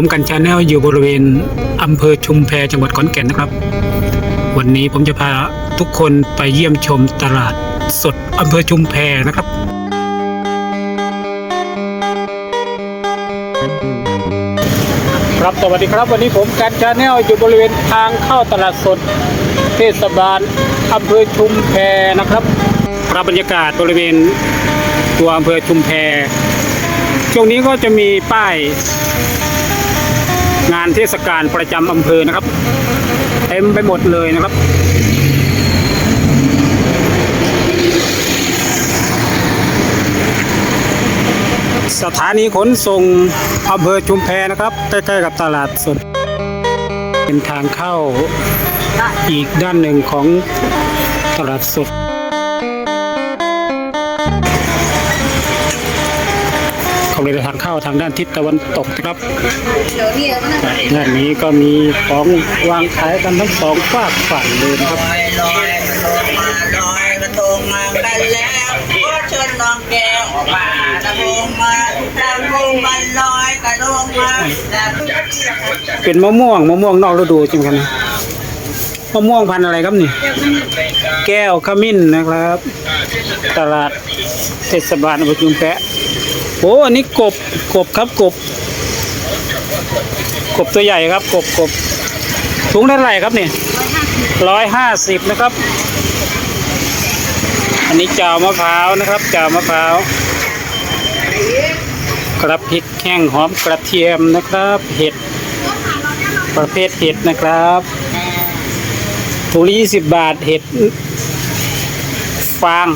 ผมกันชาแนลอยู่บริเวณอำเภอชุมแพจังหวัดขอนแก่นนะครับ วันนี้ผมจะพาทุกคนไปเยี่ยมชมตลาดสดอำเภอชุมแพนะครับ ครับสวัสดีครับ วันนี้ผมกันชาแนลอยู่บริเวณทางเข้าตลาดสด เทศบาลอำเภอชุมแพนะครับครับบรรยากาศบริเวณตัวอำเภอชุมแพช่วงนี้ก็จะมีป้าย งานเทศกาลประจำอำเภอนะครับเต็มไปหมดเลยนะครับสถานีขนส่ง อำเภอชุมแพนะครับ ใกล้ๆกับตลาดสด เป็นทางเข้าอีกด้านหนึ่งของตลาดสดเขาเลยทางเข้าทางด้านทิศตะวันตกนะครับด้านนี้ก็มีของวางขายกันทั้งสองฝากฝั่งเลยนะครับ ลองมาลอยกระทงมากันแล้วขอเชิญน้องแก้วมากระทงมาตะทงมันลอยกระทงมาตะเป็นมะม่วงมะม่วงนอกฤดูจริงครันะมะม่วงพันธุ์อะไรครับนี่ แก้วขมิ้นนะครับ ตลาดเทศบาลอำเภอจุมแพะโอ้อันนี้กบกบครับกบ กบตัวใหญ่ครับ กบกบถุงเท่าไหร่ครับนี่ร้อยห้าสิบนะครับ อันนี้จ่าวมะพร้าวนะครับจ่าวมะพร้าวกระพริกแห้งหอมกระเทียมนะครับเห็ดประเภทเห็ดนะครับถุงละยี่สิบบาทเห็ดฟาง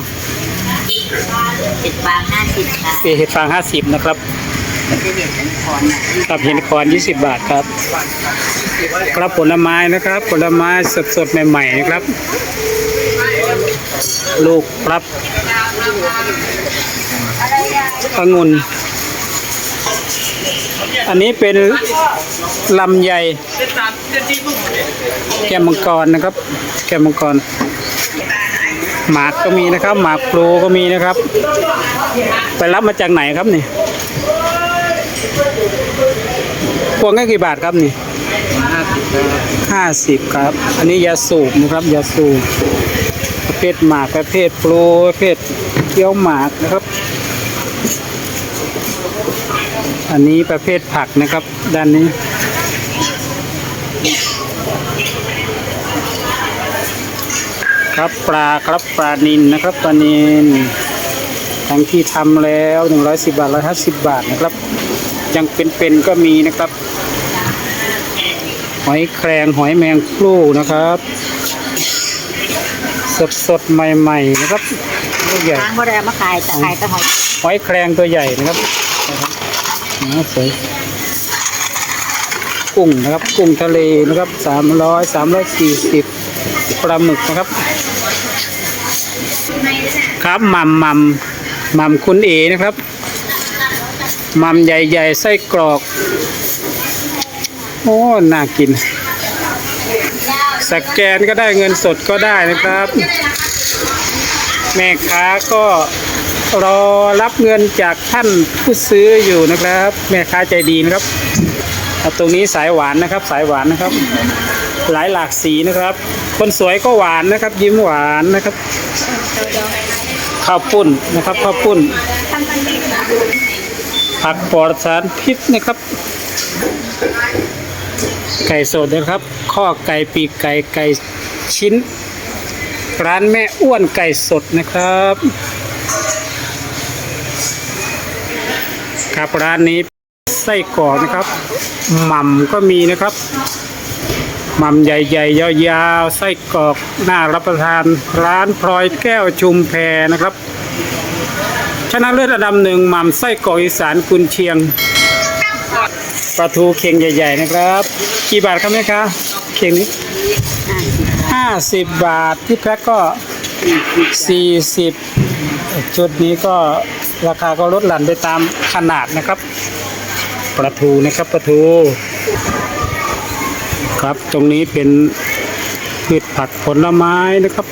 สิบบาทห้าสิบค่ะเห็ดฟางห้าสิบนะครับจะเห็นเป็นคนอะกับเห็ดคอนยี่สิบบาทครับ ครับผลไม้นะครับ ผลไม้สดๆใหม่ๆนะครับ ลูกครับองุ่นอันนี้เป็นลำไยแกมมังกรนะครับ แกมมังกร หมากก็มีนะครับ หมากพลูก็มีนะครับ ไปรับมาจากไหนครับนี่พวงกันกี่บาทครับนี่ห้าสิบครับ อันนี้ยาสูบนะครับยาสูบ ประเภทหมากประเภทโปรประเภทเกี๊ยวหมากนะครับ อันนี้ประเภทผักนะครับ ด้านนี้ ครับปลาครับปลานินนะครับปลานินทั้งที่ทำแล้ว 110 บาท 150 บาทนะครับ ยังเป็นๆก็มีนะครับ หอยแครงหอยแมงผู้นะครับ สดสดๆใหม่ๆนะครับตัวใหญ่ทางบ่ได้มาขายแต่ขายแต่หอยหอยแครงตัวใหญ่นะครับนะครับสวยกุ้งนะครับ กุ้งทะเลนะครับสามร้อยสามร้อยสี่สิบปลาหมึกนะครับ ครับหม่ำหม่ำหม่ำคุณเอนะครับหม่ำใหญ่ๆไส้กรอก โอ้ น่ากิน สแกนก็ได้เงินสดก็ได้นะครับ แม่ค้าก็รอรับเงินจากท่านผู้ซื้ออยู่นะครับ แม่ค้าใจดีนะครับตรงนี้สายหวานนะครับ สายหวานนะครับ หลายหลากสีนะครับ คนสวยก็หวานนะครับ ยิ้มหวานนะครับข้าวปุ้นนะครับข้าวปุ้น ผักปลอดสารพิษนะครับ ไก่สดนะครับ ข้อไก่ปีกไก่ไก่ชิ้น ร้านแม่อ้วนไก่สดนะครับ ครับร้านนี้ไส้กรอกนะครับหม่ำก็มีนะครับหม่ำใหญ่ๆยาวๆไส้กรอกน่ารับประทาน ร้านพลอยแก้วชุมแพนะครับชนะเลิศอันดับหนึ่งหม่ำไส้กรอกอีสานกุนเชียง ปลาทูเค็งใหญ่ ๆ นะครับ กี่บาทครับแม่ค้าเค็งนี้ห้าสิบบาทที่แพ็คก็สี่สิบชุดนี้ก็ราคาก็ลดหลั่นไปตามขนาดนะครับปลาทูนะครับปลาทูครับตรงนี้เป็นพืชผักผลไม้นะครับ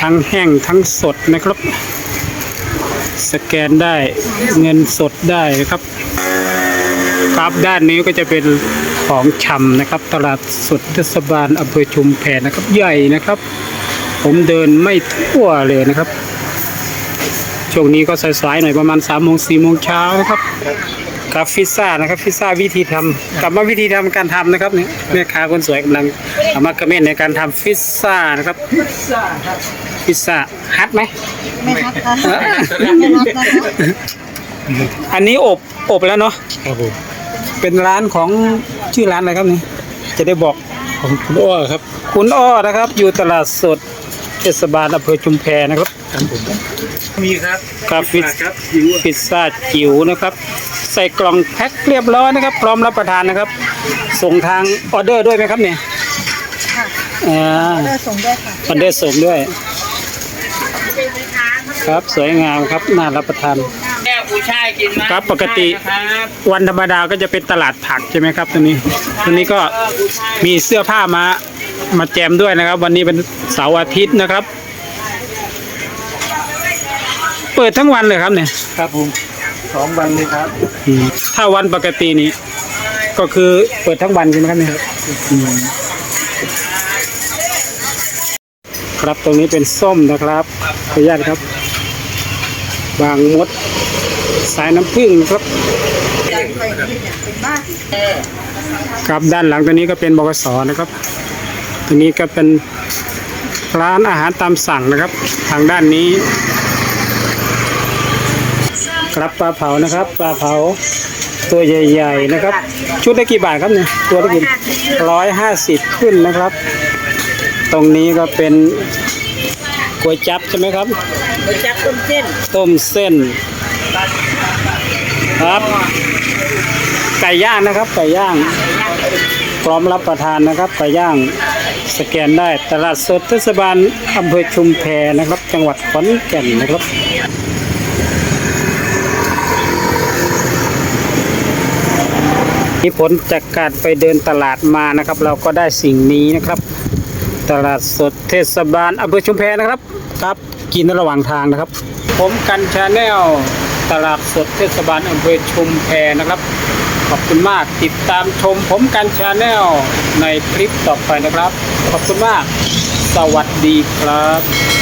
ทั้งแห้งทั้งสดนะครับ สแกนได้เงินสดได้นะครับ ครับด้านนี้ก็จะเป็นของชำนะครับ ตลาดสดเทศบาลอำเภอชุมแพนะครับ ใหญ่นะครับ ผมเดินไม่ทั่วเลยนะครับ ช่วงนี้ก็สายๆหน่อยประมาณ3ามโมงสี่โมงเช้านะครับกับฟิซซ่านะครับฟิซซ่าวิธีทำกลับมาวิธีทำการทำนะครับนี่แม่ค้าคนสวยกำลังเอามาคอมเมนต์ในการทำฟิซซ่านะครับฟิซซ่าฮัทไหมไม่ฮักค่ะไม่ฮักนะคะอันนี้อบอบแล้วเนาะครับผม เป็นร้านของชื่อร้านอะไรครับนี่จะได้บอกของคุณอ้อครับคุณอ้อนะครับ อยู่ตลาดสดเทศบาลอำเภอชุมแพนะครับครับผมมีครับครับฟิซครับหิวพิซซ่าจิ๋วนะครับ ใส่กล่องแพ็คเรียบร้อยนะครับ พร้อมรับประทานนะครับ ส่งทางออเดอร์ด้วยไหมครับเนี่ยค่ะอ่าเลือกส่งด้วยค่ะออเดอร์ส่งด้วย ครับสวยงามครับน่ารับประทาน แก้วผู้ชายกินไหมครับปกติครับวันธรรมดาก็จะเป็นตลาดผักใช่ไหมครับตรงนี้ตรงนี้ก็มีเสื้อผ้ามามาแจมด้วยนะครับ วันนี้เป็นเสาร์อาทิตย์นะครับ เปิดทั้งวันเลยครับเนี่ยครับผมสองวันเลยครับอืมถ้าวันปกตินี้ ก็คือเปิดทั้งวันใช่ไหมครับเนี่ยอืมครับตรงนี้เป็นส้มนะครับขออนุญาตครับ บางมด สายน้ำผึ้งครับเป็นบ้านครับด้านหลังตัวนี้ก็เป็นบกสนะครับตัวนี้ก็เป็นร้านอาหารตามสั่งนะครับ ทางด้านนี้ ครับปลาเผานะครับ ปลาเผาตัวใหญ่ๆนะครับ ชุดละกี่บาทครับเนี่ยตัวละกี่ร้อยห้าสิบขึ้นนะครับ ตรงนี้ก็เป็นก๋วยจับใช่ไหมครับไปจับต้มเส้นต้มเส้น ครับ ไก่ย่างนะครับ ไก่ย่าง พร้อมรับประทานนะครับ ไก่ย่างสแกนได้ตลาดสดเทศบาลอำเภอชุมแพนะครับ จังหวัดขอนแก่นนะครับนี่ผลจากการไปเดินตลาดมานะครับ เราก็ได้สิ่งนี้นะครับ ตลาดสดเทศบาลอำเภอชุมแพนะครับ ครับ กินระหว่างทางนะครับ ผมกันชาแนล ตลาดสดเทศบาลอำเภอชุมแพนะครับ ขอบคุณมากติดตามชมผมกันชาแนลในคลิปต่อไปนะครับ ขอบคุณมาก สวัสดีครับ